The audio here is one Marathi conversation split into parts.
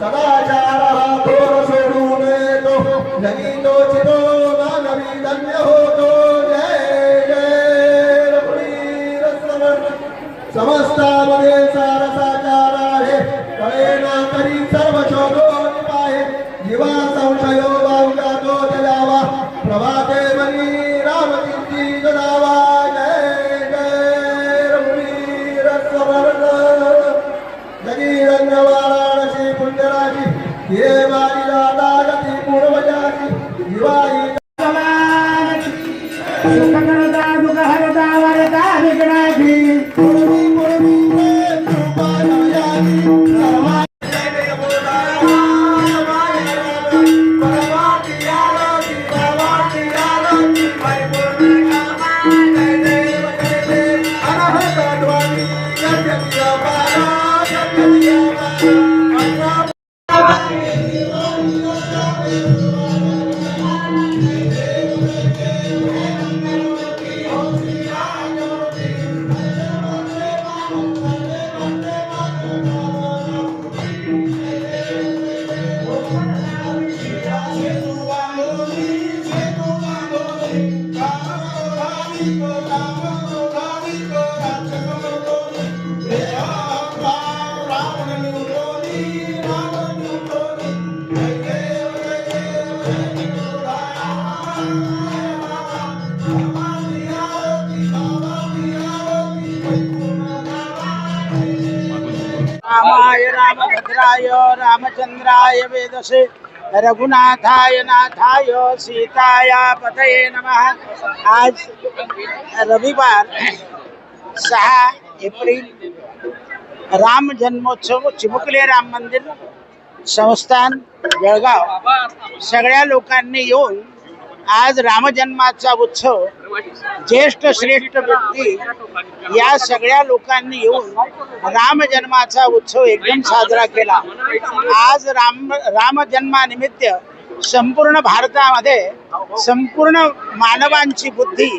सदाचार सोडून येतो जगी तो जगीरंग वाराणसी पुण्यराजी हिरे मारी दाता गती पूर्वजाची दिवाळी सुखकरता दुःखहरता Música विघ्नाची रामभद्राय रामचंद्राय वेदसे। रघुनाथाय नाथाय सीताया पतये नमः। आज रविवार सहा एप्रिल राम जन्मोत्सव चिमुकले राम मंदिर संस्थान जळगाव। सगळ्या लोकांनी येऊन आज रामजन्माचा उत्सव ज्येष्ठ श्रेष्ठ व्यक्ती या सगळ्या लोकांनी येऊन रामजन्माचा उत्सव एकदम साजरा केला. आज राम रामजन्मानिमित्त संपूर्ण भारतामध्ये संपूर्ण मानवांची बुद्धी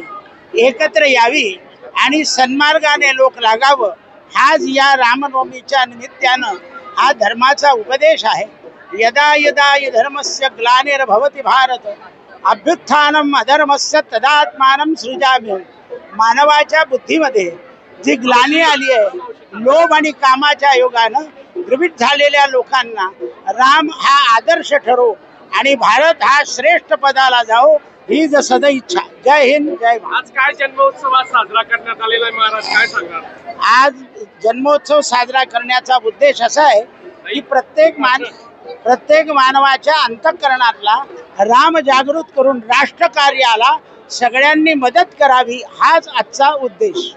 एकत्र यावी आणि सन्मार्गाने लोक लागावं. हाच या रामनवमीच्या निमित्तानं हा धर्माचा उपदेश आहे. यदा यदा धर्मस्य धर्मस्य भवती भारत. अभ्युत्थानम अधर्मस्य तदात्मानं सृजाम्य मानवाच्या बुद्धीमध्ये जी ग्लानी आली आहे लोभ आणि कामाच्या योगानं द्रवित झालेल्या लोकांना राम हा आदर्श ठरो आणि भारत हा श्रेष्ठ पदाला जाओ ही ज सद इच्छा. जय हिंद जय आज काय जन्मोत्सव साजरा करण्यात आलेला आहे महाराज? काय आज जन्मोत्सव साजरा करण्याचा उद्देश असा आहे की प्रत्येक मान प्रत्येक मानवाच्या अंतःकरणातला राम जागृत करून राष्ट्रकार्याला सगळ्यांनी मदत करावी हाच आजचा उद्देश.